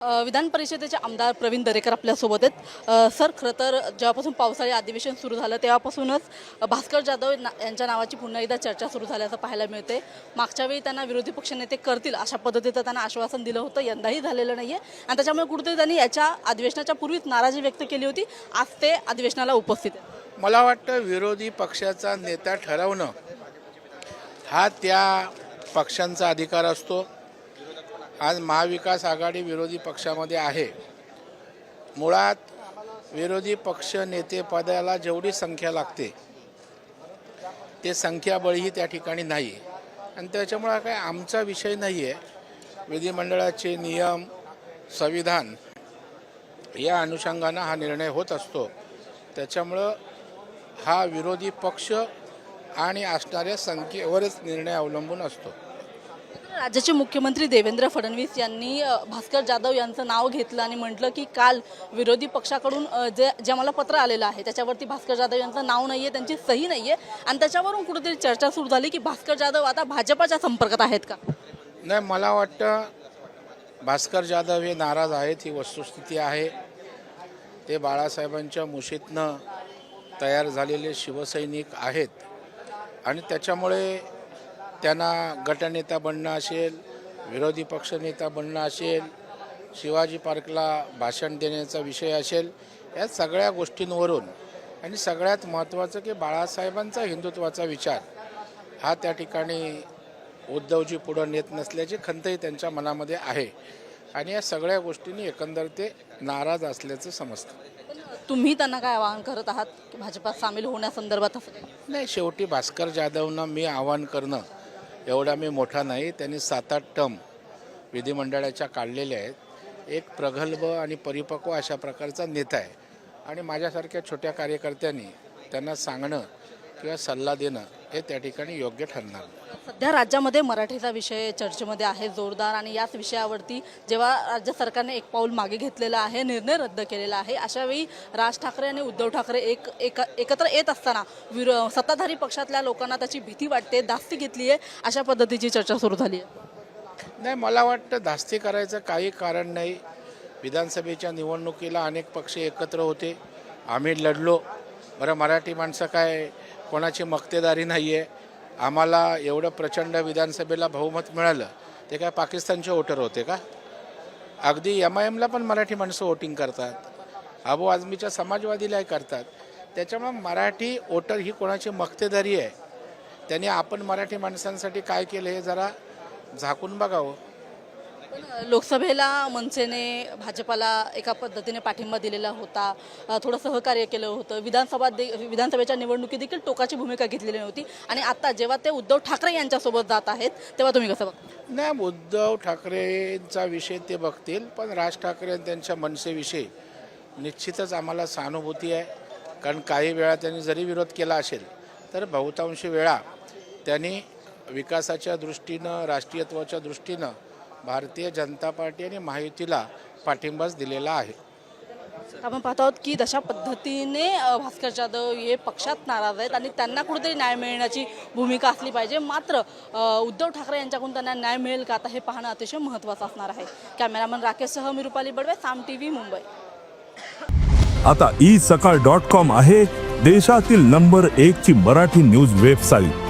विधान परिषदेचे आमदार प्रवीण दरेकर आपल्यासोबत आहेत. सर खरं तर जेव्हापासून पावसाळी अधिवेशन सुरू झालं तेव्हापासूनच भास्कर जाधव ना- यांच्या नावाची पुन्हा एकदा चर्चा सुरू झाल्याचं पाहायला मिळते मागच्या वेळी त्यांना विरोधी पक्षनेते करतील अशा पद्धतीचं त्यांना आश्वासन दिलं होतं यंदाही झालेलं नाही आहे आणि त्याच्यामुळे कुठेतरी त्यांनी याच्या अधिवेशनाच्या पूर्वीच नाराजी व्यक्त केली होती. आज ते अधिवेशनाला उपस्थित मला वाटतं विरोधी पक्षाचा नेता ठरवणं हा त्या पक्षांचा अधिकार असतो. आज महाविकास आघाडी विरोधी पक्षामध्ये आहे. मुळात विरोधी पक्ष नेतेपदाला जेवढी संख्या लागते ते संख्याबळही त्या ठिकाणी नाही आणि त्याच्यामुळं काय आमचा विषय नाही आहे विधिमंडळाचे नियम संविधान या अनुषंगानं हा निर्णय होत असतो. त्याच्यामुळं हा विरोधी पक्ष आणि असणाऱ्या संख्येवरच निर्णय अवलंबून असतो. राज्याचे मुख्यमंत्री देवेंद्र फडणवीस यांनी भास्कर जाधव यांचं नाव घेतलं आणि म्हटलं की काल विरोधी पक्षाकडून जे जे मला पत्र आलेलं आहे त्याच्यावरती भास्कर जाधव यांचं नाव नाही आहे त्यांची सही नाही आहे आणि त्याच्यावरून कुठेतरी चर्चा सुरू झाली की भास्कर जाधव आता भाजपाच्या संपर्कात आहेत का? नाही मला वाटतं भास्कर जाधव हे नाराज आहेत ही वस्तुस्थिती आहे. ते बाळासाहेबांच्या मुशीतनं तयार झालेले शिवसैनिक आहेत. आणि त्याच्यामुळे त्यांना गटनेता बनणं असेल विरोधी पक्षनेता बनणं असेल शिवाजी पार्कला भाषण देण्याचा विषय असेल या सगळ्या गोष्टींवरून आणि सगळ्यात महत्त्वाचं की बाळासाहेबांचा हिंदुत्वाचा विचार. हा त्या ठिकाणी उद्धवजी पुढं नेत नसल्याची खंतही त्यांच्या मनामध्ये आहे. आणि या सगळ्या गोष्टींनी एकंदर ते नाराज असल्याचं समजतं. तुम्ही त्यांना काय आवाहन करत आहात? की भाजपात सामील होण्यासंदर्भात? नाही शेवटी भास्कर जाधवनं मी आवाहन करणं एवढा मी मोठा नाही त्यांनी सात आठ टर्म विधिमंडळाच्या काढलेल्या आहेत. एक प्रगल्भ आणि परिपक्व अशा प्रकारचा नेता आहे. आणि माझ्यासारख्या छोट्या कार्यकर्त्यांनी त्यांना सांगणं किंवा सल्ला देणं हे त्या ठिकाणी योग्य ठरणार. सध्या राज्यामध्ये मराठीचा विषय चर्चेमध्ये आहे जोरदार आणि याच विषयावरती जेव्हा राज्य सरकारने एक पाऊल मागे घेतलेला आहे निर्णय रद्द केलेला आहे अशा वेळी राज ठाकरे आणि उद्धव ठाकरे एक एक एकत्र येत असताना विरो सत्ताधारी पक्षातल्या लोकांना त्याची भीती वाटते दास्ती घेतली आहे अशा पद्धतीची चर्चा सुरू झाली आहे. नाही मला वाटतं धास्ती करायचं काही कारण नाही. विधानसभेच्या निवडणुकीला अनेक पक्ष एकत्र होते. आम्ही लढलो. बरं मराठी माणसं काय कोणाची मक्तेदारी नाही आहे आम्हाला एवढं प्रचंड विधानसभेला बहुमत मिळालं ते काय पाकिस्तानचे वोटर होते का? अगदी एम आय एमला पण मराठी माणसं वोटिंग करतात. अबू आझमीच्या समाजवादीलाही करतात. त्याच्यामुळे मराठी वोटर ही कोणाची मक्तेदारी आहे? त्यांनी आपण मराठी माणसांसाठी काय केलं हे जरा झाकून बघावं. लोकसभेला मनसेने भाजपाला एका पद्धतीने पाठिंबा दिलेला होता. थोडं सहकार्य केलं होतं. विधानसभा दे विधानसभेच्या निवडणुकीत देखील टोकाची भूमिका घेतलेली नव्हती. आणि आता जेव्हा ते उद्धव ठाकरे यांच्यासोबत जात आहेत तेव्हा तुम्ही कसं बघता? नाही उद्धव ठाकरेंचा विषय ते बघतील पण राज ठाकरे आणि त्यांच्या मनसेविषयी निश्चितच आम्हाला सहानुभूती आहे. कारण काही वेळा त्यांनी जरी विरोध केला असेल तर बहुतांशी वेळा त्यांनी विकासाच्या दृष्टीनं राष्ट्रीयत्वाच्या दृष्टीनं भारतीय जनता पार्टी आणि महायुतीला पाठिंबाच दिलेला आहे. आपण पाहतो आहोत की तशा पद्धतीने भास्कर जाधव हे पक्षात नाराज आहेत आणि त्यांना कुठेतरी न्याय मिळण्याची भूमिका असली पाहिजे. मात्र उद्धव ठाकरे यांच्याकडून त्यांना न्याय मिळेल का? आता हे पाहणं अतिशय महत्त्वाचं असणार आहे. कॅमेरामन राकेशसह मी रुपाली बडवे साम टी व्ही मुंबई. आता ई सकाळ डॉट कॉम आहे देशातील नंबर एक ची मराठी न्यूज वेबसाईट.